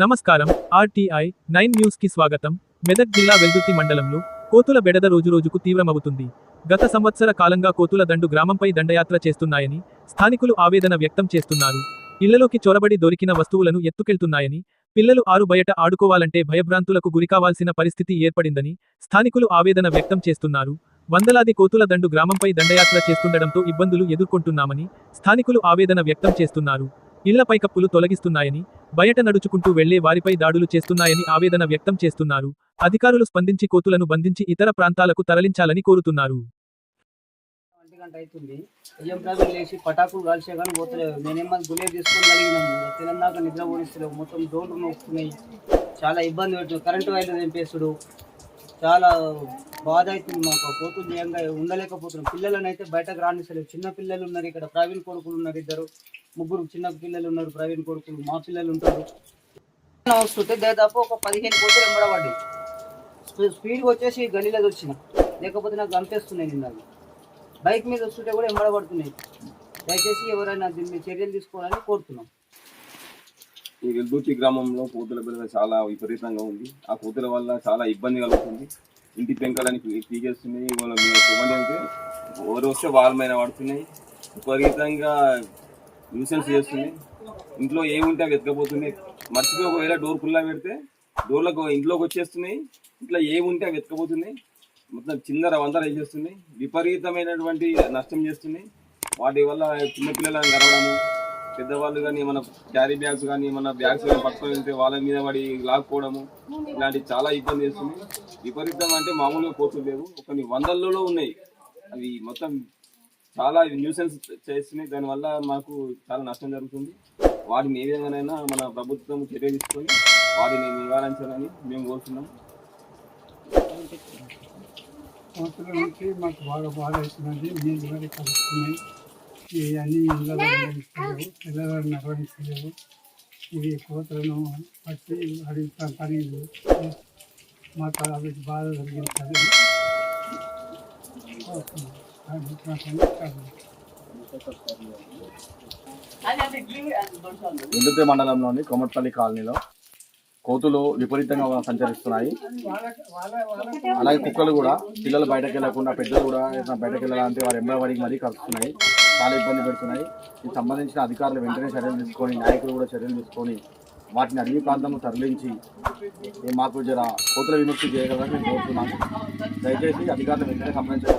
నమస్కారం RTI nine న్యూస్కి స్వాగతం. మెదక్ జిల్లా వెల్దుర్తి మండలంలో కోతుల బెడద రోజురోజుకు తీవ్రమవుతుంది. గత సంవత్సర కాలంగా కోతుల దండు గ్రామంపై దండయాత్ర చేస్తున్నాయని స్థానికులు ఆవేదన వ్యక్తం చేస్తున్నారు. ఇళ్ళలోకి చొరబడి దొరికిన వస్తువులను ఎత్తుకెళ్తున్నాయని పిల్లలు ఆరు బయట ఆడుకోవాలంటే భయభ్రాంతులకు గురికావాల్సిన పరిస్థితి ఏర్పడిందని స్థానికులు ఆవేదన వ్యక్తం చేస్తున్నారు. వందలాది కోతుల దండు గ్రామంపై దండయాత్ర చేస్తుండటంతో ఇబ్బందులు ఎదుర్కొంటున్నామని స్థానికులు ఆవేదన వ్యక్తం చేస్తున్నారు. ఇళ్ళ పైకప్పులు తొలగిస్తున్నాయని బయట నడుచుకుంటూ వెళ్ళే వారిపై దాడులు చేస్తున్నాయని ఆవేదన వ్యక్తం చేస్తున్నారు. అధికారులు స్పందించి కోతులను బంధించి ఇతర ప్రాంతాలకు తరలించాలని కోరుతున్నారు. ఒంటి గంట అవుతుంది బియ్యం ప్రజలు లేచి పటాకులు కాల్చే కానీ పోతలేవు నేనేమన్నా గులేరు తీసుకొని కలిగినాము నిద్ర ఓడిస్తలేవు మొత్తం డోర్లు నొక్కున్నాయి చాలా ఇబ్బంది పెడుతుంది కరెంటు వైర్లు తెంపేస్తుడు చాలా బాధ అవుతుంది మాకు. పోతుంది ఏంగా ఉండలేకపోతున్నాం. పిల్లలను అయితే బయటకు రానిస్తలేవు చిన్న పిల్లలు ఉన్నారు ఇక్కడ. ప్రవీణ్ కొడుకులు ఉన్నారు ఇద్దరు. ముగ్గురు చిన్న పిల్లలు ఉన్నారు. ప్రవీణ్ కొడుకులు. మా పిల్లలు ఉంటారు. వస్తుంటే దాదాపు ఒక పదిహేను కోట్లు ఎంబడబడ్డాయి. స్పీడ్గా వచ్చేసి గలీలోకి వచ్చిన. లేకపోతే నాకు గంపేస్తున్నాయి నిన్న. బైక్ మీద వస్తుంటే కూడా ఎంబడబడుతున్నాయి. దయచేసి ఎవరైనా దీన్ని చర్యలు తీసుకోవాలని కోరుతున్నాం. ఈ వెల్దుర్తి గ్రామంలో కోతుల పిల్లలు చాలా విపరీతంగా ఉంది. ఆ కోతుల వల్ల చాలా ఇబ్బంది కలుగుతుంది. ఇంటి పెంకలని తీగేస్తున్నాయి వాళ్ళ మీద అంటే ఎవరు వస్తే వాళ్ళ మీద పడుతున్నాయి విపరీతంగా న్యూసెన్స్ చేస్తున్నాయి. ఇంట్లో ఏముంటే అవి ఎత్తుకపోతున్నాయి. మర్చిపోయి ఒకవేళ డోర్ కుల్లా పెడితే డోర్లకు ఇంట్లోకి వచ్చేస్తున్నాయి. ఇట్లా ఏముంటే అవి ఎత్తుకపోతున్నాయి. మొత్తం చిన్న వందర వేసేస్తున్నాయి. విపరీతమైనటువంటి నష్టం చేస్తున్నాయి. వాటి వల్ల చిన్నపిల్లలను గడవడము పెద్దవాళ్ళు కానీ మన క్యారీ బ్యాగ్స్ కానీ మన బ్యాగ్స్ కానీ పట్టుకొని వెళ్తే వాళ్ళ మీద పడి లాక్కోవడము ఇలాంటి చాలా ఇబ్బంది చేస్తుంది. విపరీతం అంటే మామూలుగా కోతులు లేవు. కొన్ని వందలలో ఉన్నాయి. అవి మొత్తం చాలా న్యూసెన్స్ చేస్తున్నాయి. దానివల్ల మాకు చాలా నష్టం జరుగుతుంది. వాటిని ఏ విధంగానైనా మన ప్రభుత్వం చర్య తీసుకొని వాటిని నివారించాలని మేము కోరుతున్నాం నుంచి మాకు బాగా బాధ అవుతున్నది నీళ్ళు మరి కలుస్తున్నాయి ఇవన్నీ ఇళ్ళలో నిర్వహిస్తలేవు పిల్లలను నిర్వహిస్తలేవు ఇవి కోతలను పట్టి అడుగుతాం పని మాకు అవి బాధ కలిగించాలి. ఇందుపే మండలంలోని కొమట్పల్లి కాలనీలో కోతులు విపరీతంగా సంచరిస్తున్నాయి. అలాగే కుక్కలు కూడా పిల్లలు బయటకు వెళ్ళకుండా పెద్దలు కూడా బయటకు వెళ్ళాలంటే వారు ఎంబడి మరీ కలుస్తున్నాయి. చాలా ఇబ్బంది పెడుతున్నాయి. దీనికి సంబంధించిన అధికారులు వెంటనే చర్యలు తీసుకొని నాయకులు కూడా చర్యలు తీసుకొని వాటిని అడవి ప్రాంతంలో తరలించి మాకు జర కోతుల విముక్తి చేయగలరని మేము కోరుతున్నాము. దయచేసి అధికారులు వెంటనే సంబంధించిన